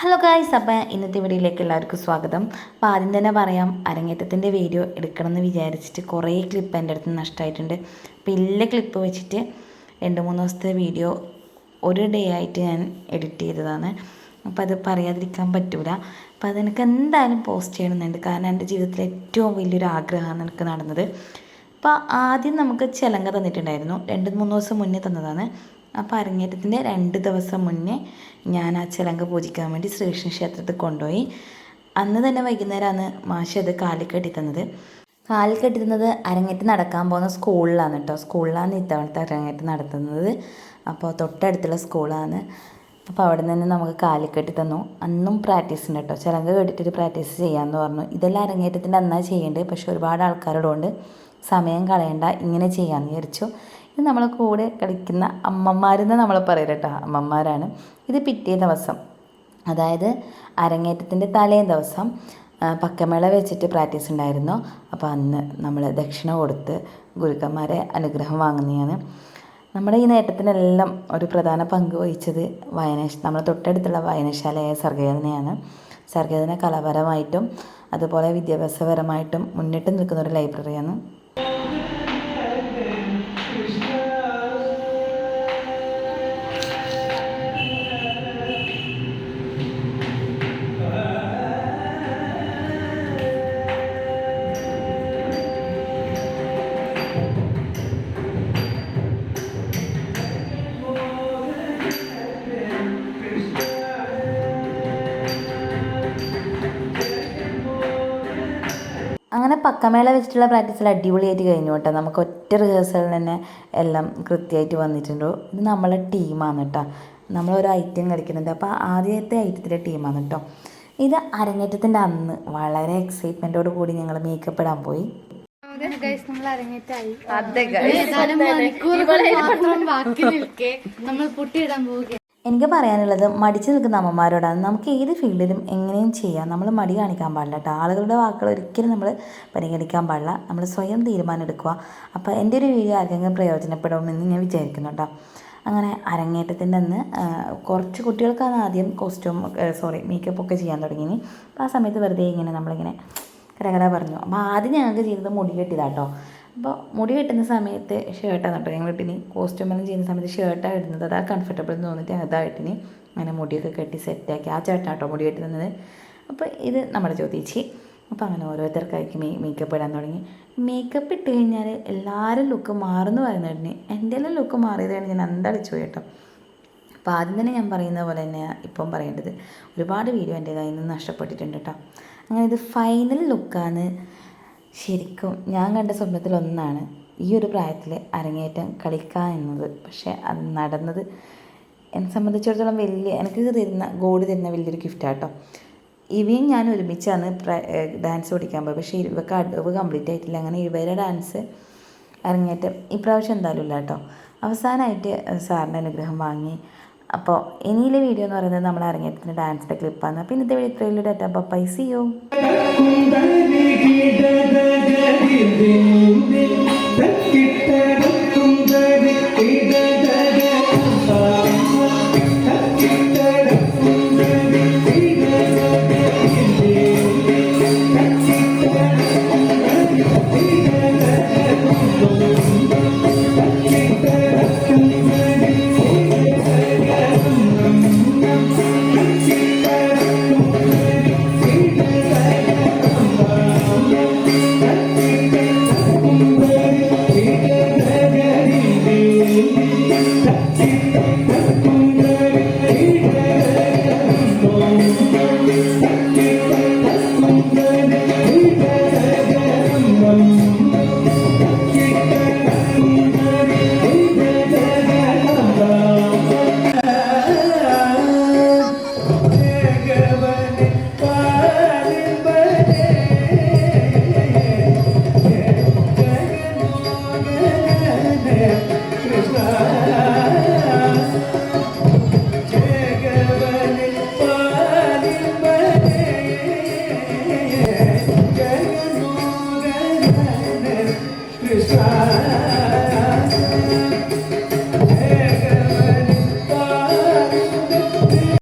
Hello guys അപ്പം ഇന്നത്തെ വീഡിയോയിലേക്ക് എല്ലാവർക്കും സ്വാഗതം. അപ്പോൾ ആദ്യം തന്നെ പറയാം അരങ്ങേറ്റത്തിന്റെ വീഡിയോ എടുക്കണമെന്ന് വിചാരിച്ചിട്ട് കുറേ ക്ലിപ്പ് എന്റെ അടുത്ത് നഷ്ടമായിട്ടുണ്ട് അപ്പോൾ ഇല്ല ക്ലിപ്പ് വെച്ചിട്ട് രണ്ട് മൂന്ന് ദിവസത്തെ വീഡിയോ ഒരു ഡേ ആയിട്ട് ഞാൻ എഡിറ്റ് ചെയ്തതാണ്. അപ്പോൾ അത് പറയാതിരിക്കാൻ പറ്റൂല. അപ്പോൾ അതെനിക്ക് എന്തായാലും പോസ്റ്റ് ചെയ്യണമെന്നുണ്ട്. കാരണം എന്റെ ജീവിതത്തിലെ ഏറ്റവും വലിയൊരു ആഗ്രഹമാണ് എനിക്ക് നടന്നത്. അപ്പോൾ ആദ്യം നമുക്ക് ചിലങ്ക തന്നിട്ടുണ്ടായിരുന്നു. രണ്ട് മൂന്ന് ദിവസം മുന്നേ തന്നതാണ്. അപ്പോൾ അരങ്ങേറ്റത്തിന്റെ രണ്ട് ദിവസം മുന്നേ ഞാൻ ആ ചിലങ്ക പൂജിക്കാൻ വേണ്ടി ശ്രീകൃഷ്ണ ക്ഷേത്രത്തിൽ കൊണ്ടുപോയി. അന്ന് തന്നെ വൈകുന്നേരമാണ് മാഷി അത് കാലിൽ കെട്ടി തന്നത്. കാലിൽ കെട്ടി തന്നത് അരങ്ങേറ്റം നടക്കാൻ പോകുന്ന സ്കൂളിലാണ് കേട്ടോ. സ്കൂളിലാണ് ഇത്തവണത്തെ അരങ്ങേറ്റ് നടത്തുന്നത്. അപ്പോൾ തൊട്ടടുത്തുള്ള സ്കൂളാണ്. അപ്പോൾ അവിടെ നിന്ന് നമുക്ക് കാലിൽ കെട്ടി തന്നു. അന്നും പ്രാക്ടീസ് ഉണ്ട് കേട്ടോ. ചിലങ്ക കേട്ടിട്ടൊരു പ്രാക്ടീസ് ചെയ്യാമെന്ന് പറഞ്ഞു. ഇതെല്ലാം അരങ്ങേറ്റത്തിന്റെ അന്നാണ് ചെയ്യേണ്ടത്. പക്ഷേ ഒരുപാട് ആൾക്കാരോടുകൊണ്ട് സമയം കളയണ്ട. ഇങ്ങനെ ചെയ്യാമെന്ന് വിചാരിച്ചു. ഇത് നമ്മളെ കൂടെ കളിക്കുന്ന അമ്മമാരെന്ന് നമ്മൾ പറയില്ല കേട്ടോ. അമ്മമാരാണ്. ഇത് പിറ്റേ ദിവസം. അതായത് അരങ്ങേറ്റത്തിന്റെ തലേ ദിവസം പക്കമേള വെച്ചിട്ട് പ്രാക്ടീസ് ഉണ്ടായിരുന്നു. അപ്പോൾ അന്ന് നമ്മൾ ദക്ഷിണ കൊടുത്ത് ഗുരുക്കന്മാരെ അനുഗ്രഹം വാങ്ങുന്നതാണ്. നമ്മുടെ ഈ നേട്ടത്തിനെല്ലാം ഒരു പ്രധാന പങ്ക് വഹിച്ചത് വായന നമ്മുടെ തൊട്ടടുത്തുള്ള വായനശാലയായ സർഗേതനയാണ് സർഗേതന കലാപരമായിട്ടും അതുപോലെ വിദ്യാഭ്യാസപരമായിട്ടും മുന്നിട്ട് നിൽക്കുന്ന ഒരു ലൈബ്രറിയാണ്. അങ്ങനെ പക്കമേള വെച്ചിട്ടുള്ള പ്രാക്ടീസിൽ അടിപൊളിയായിട്ട് കഴിഞ്ഞു കേട്ടോ. നമുക്ക് ഒറ്റ റിഹേഴ്സലിൽ തന്നെ എല്ലാം കൃത്യമായിട്ട് വന്നിട്ടുണ്ട്. ഇത് നമ്മളെ ടീമാണ് കേട്ടോ. നമ്മളൊരു ഐറ്റം കളിക്കുന്നുണ്ട്. അപ്പോൾ ആദ്യത്തെ ഐറ്റത്തിലെ ടീമാണ് കേട്ടോ. ഇത് അരങ്ങേറ്റത്തിന്റെ അന്ന് വളരെ എക്സൈറ്റ്മെന്റോട് കൂടി ഞങ്ങൾ മേക്കപ്പ് ഇടാൻ പോയി. നമ്മൾ അരങ്ങേറ്റായി. ഏതാനും മണിക്കൂറുകൾ മാത്രം ബാക്കി നിൽക്കെ നമ്മൾ പൊട്ടിയിടാൻ പോവുകയാണ്. എനിക്ക് പറയാനുള്ളത് മടിച്ചു നിൽക്കുന്ന അമ്മമാരോടാണ്. നമുക്ക് ഏത് ഫീൽഡിലും എങ്ങനെയും ചെയ്യാം. നമ്മൾ മടി കാണിക്കാൻ പാടില്ല കേട്ടോ. ആളുകളുടെ വാക്കുകൾ ഒരിക്കലും നമ്മൾ പരിഗണിക്കാൻ പാടില്ല. നമ്മൾ സ്വയം തീരുമാനം എടുക്കുക. അപ്പോൾ എന്റെ ഒരു വീഡിയോ ആർക്കെങ്കിലും പ്രയോജനപ്പെടുമെന്ന് ഞാൻ വിചാരിക്കുന്നു കേട്ടോ. അങ്ങനെ അരങ്ങേറ്റത്തിന്റെ അന്ന് കുറച്ച് കുട്ടികൾക്കാണ് ആദ്യം കോസ്റ്റ്യൂം സോറി മേക്കപ്പ് ഒക്കെ ചെയ്യാൻ തുടങ്ങി അപ്പോൾ ആ സമയത്ത് വെറുതെ ഇങ്ങനെ നമ്മളിങ്ങനെ കരകര പറഞ്ഞു. അപ്പോൾ ആദ്യം ഞങ്ങൾക്ക് ചെയ്തത് മുടി കെട്ടിയതാട്ടോ. അപ്പോൾ മുടി കെട്ടുന്ന സമയത്ത് ഷർട്ടാണ് കേട്ടോ. ഞങ്ങൾ ഇട്ടിനി. കോസ്റ്റ്യൂം എല്ലാം ചെയ്യുന്ന സമയത്ത് ഷർട്ടാണ് ഇടുന്നത്. അതാ കംഫർട്ടബിൾ എന്ന് തോന്നിയിട്ട് അതായിട്ടിനി അങ്ങനെ മുടിയൊക്കെ കെട്ടി സെറ്റാക്കി ആ ചേട്ടൻ കേട്ടോ മുടി കെട്ടി തന്നത് അപ്പോൾ ഇത് നമ്മുടെ ചോദിച്ചു അപ്പോൾ അങ്ങനെ ഓരോരുത്തർക്കായിരിക്കും മേ മേക്കപ്പ് ഇടാൻ തുടങ്ങി. മേക്കപ്പ് ഇട്ട് കഴിഞ്ഞാൽ എല്ലാവരും ലുക്ക് മാറുന്നു പറയുന്നതിന് എന്റെ എല്ലാം ലുക്ക് മാറിയതാണ് ഞാൻ അന്തടിച്ചു പോയി കേട്ടോ. അപ്പോൾ ആദ്യം തന്നെ ഞാൻ പറയുന്ന പോലെ തന്നെ ഇപ്പം പറയേണ്ടത്. ഒരുപാട് വീഡിയോ കയ്യിൽ നിന്ന് നഷ്ടപ്പെട്ടിട്ടുണ്ട് കേട്ടോ. അങ്ങനെ ഇത് ഫൈനൽ ലുക്കാണ് ശരിക്കും ഞാൻ കണ്ട സ്വപ്നത്തിലൊന്നാണ് ഈ ഒരു പ്രായത്തിൽ അരങ്ങേറ്റം കളിക്കുക എന്നത്. പക്ഷേ അത് നടന്നത് എന്നെ സംബന്ധിച്ചിടത്തോളം വലിയ എനിക്ക് തരുന്ന ഗോഡ് തരുന്ന വലിയൊരു ഗിഫ്റ്റാണ് കേട്ടോ ഇവയും ഞാൻ ഒരുമിച്ചാണ് ഡാൻസ് പഠിക്കാൻ പോയത്. പക്ഷേ ഇവക്ക് അടവ് കംപ്ലീറ്റ് ആയിട്ടില്ല. അങ്ങനെ ഇവരുടെ ഡാൻസ് അരങ്ങേറ്റം ഇപ്രാവശ്യം എന്തായാലും ഇല്ല കേട്ടോ അവസാനമായിട്ട് സാറിന്റെ അനുഗ്രഹം വാങ്ങി. അപ്പോൾ ഇനിയിലെ വീഡിയോ എന്ന് പറയുന്നത് നമ്മൾ അരങ്ങേറ്റത്തിന്റെ ഡാൻസിന്റെ ക്ലിപ്പാണ് അപ്പോൾ ഇന്നത്തെ വീഡിയോ ഇത്രയുള്ള ഡാറ്റ അപ്പോൾ പൈസ